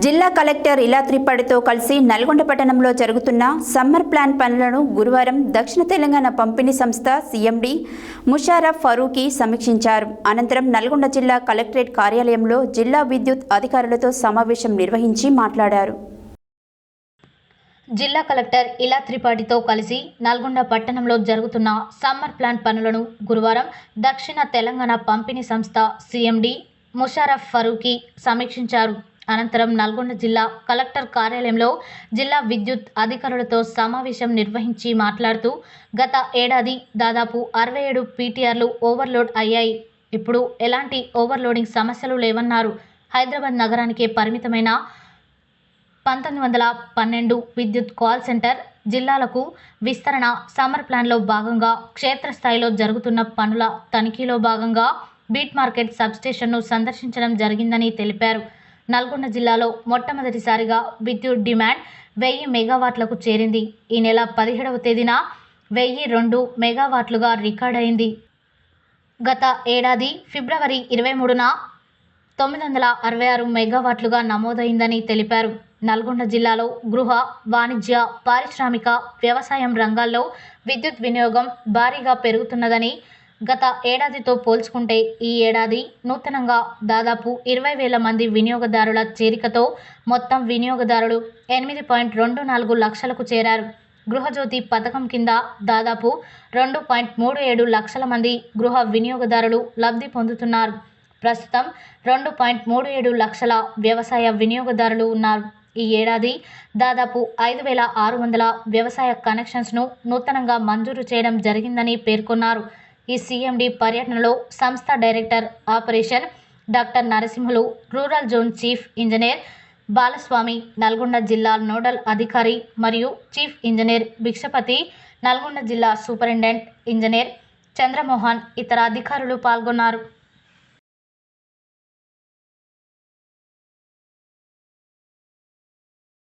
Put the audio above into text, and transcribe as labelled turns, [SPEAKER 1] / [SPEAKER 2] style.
[SPEAKER 1] జిల్లా కలెక్టర్ ఇలా త్రిపాఠితో కలిసి నల్గొండ పట్టణంలో జరుగుతున్న సమ్మర్ ప్లాన్ పనులను గురువారం దక్షిణ తెలంగాణ పంపిణీ సంస్థ సీఎండి ముషారఫ్ ఫరూకీ సమీక్షించారు. అనంతరం నల్గొండ జిల్లా కలెక్టరేట్ కార్యాలయంలో జిల్లా విద్యుత్ అధికారులతో సమావేశం నిర్వహించి మాట్లాడారు.
[SPEAKER 2] జిల్లా కలెక్టర్ ఇలా త్రిపాఠితో కలిసి నల్గొండ పట్టణంలో జరుగుతున్న సమ్మర్ ప్లాన్ పనులను గురువారం దక్షిణ తెలంగాణ పంపిణీ సంస్థ సీఎండి ముషారఫ్ ఫరూకీ సమీక్షించారు. అనంతరం నల్గొండ జిల్లా కలెక్టర్ కార్యాలయంలో జిల్లా విద్యుత్ అధికారులతో సమావేశం నిర్వహించి మాట్లాడుతూ గత ఏడాది దాదాపు అరవై ఏడు పీటీఆర్లు ఓవర్లోడ్ అయ్యాయి. ఇప్పుడు ఎలాంటి ఓవర్లోడింగ్ సమస్యలు లేవన్నారు. హైదరాబాద్ నగరానికే పరిమితమైన పంతొమ్మిది వందల పన్నెండు విద్యుత్ కాల్ సెంటర్ జిల్లాలకు విస్తరణ సమ్మర్ ప్లాన్లో భాగంగా క్షేత్రస్థాయిలో జరుగుతున్న పనుల తనిఖీలో భాగంగా బీట్ మార్కెట్ సబ్స్టేషన్ను సందర్శించడం జరిగిందని తెలిపారు. నల్గొండ జిల్లాలో మొట్టమొదటిసారిగా విద్యుత్ డిమాండ్ వెయ్యి మెగావాట్లకు చేరింది. ఈ నెల పదిహేడవ తేదీన వెయ్యి రెండు మెగావాట్లుగా రికార్డైంది గత ఏడాది ఫిబ్రవరి ఇరవై మూడున తొమ్మిది వందల అరవై ఆరు మెగావాట్లుగా నమోదైందని తెలిపారు. నల్గొండ జిల్లాలో గృహ వాణిజ్య పారిశ్రామిక వ్యవసాయం రంగాల్లో విద్యుత్ వినియోగం భారీగా పెరుగుతున్నదని గత ఏడాదితో పోల్చుకుంటే ఈ ఏడాది నూతనంగా దాదాపు ఇరవై వేల మంది వినియోగదారుల చేరికతో మొత్తం వినియోగదారులు ఎనిమిది పాయింట్ రెండు నాలుగు లక్షలకు చేరారు. గృహజ్యోతి పథకం కింద దాదాపు రెండు పాయింట్ మూడు ఏడు లక్షల మంది గృహ వినియోగదారులు లబ్ధి పొందుతున్నారు. ప్రస్తుతం రెండు పాయింట్ మూడు ఏడు లక్షల వ్యవసాయ వినియోగదారులు ఉన్నారు. ఈ ఏడాది దాదాపు ఐదు వేల ఆరు వందల వ్యవసాయ కనెక్షన్స్ను నూతనంగా మంజూరు చేయడం జరిగిందని పేర్కొన్నారు. ఈ సీఎండి పర్యటనలో సంస్థ director operation doctor Narasimhulu rural zone chief engineer Balaswamy Nalgonda జిల్లా నోడల్ అధికారి మరియు చీఫ్ ఇంజనీర్ భిక్షపతి నల్గొండ జిల్లా సూపరింటెండెంట్ ఇంజనీర్ చంద్రమోహన్ ఇతర అధికారులు పాల్గొన్నారు.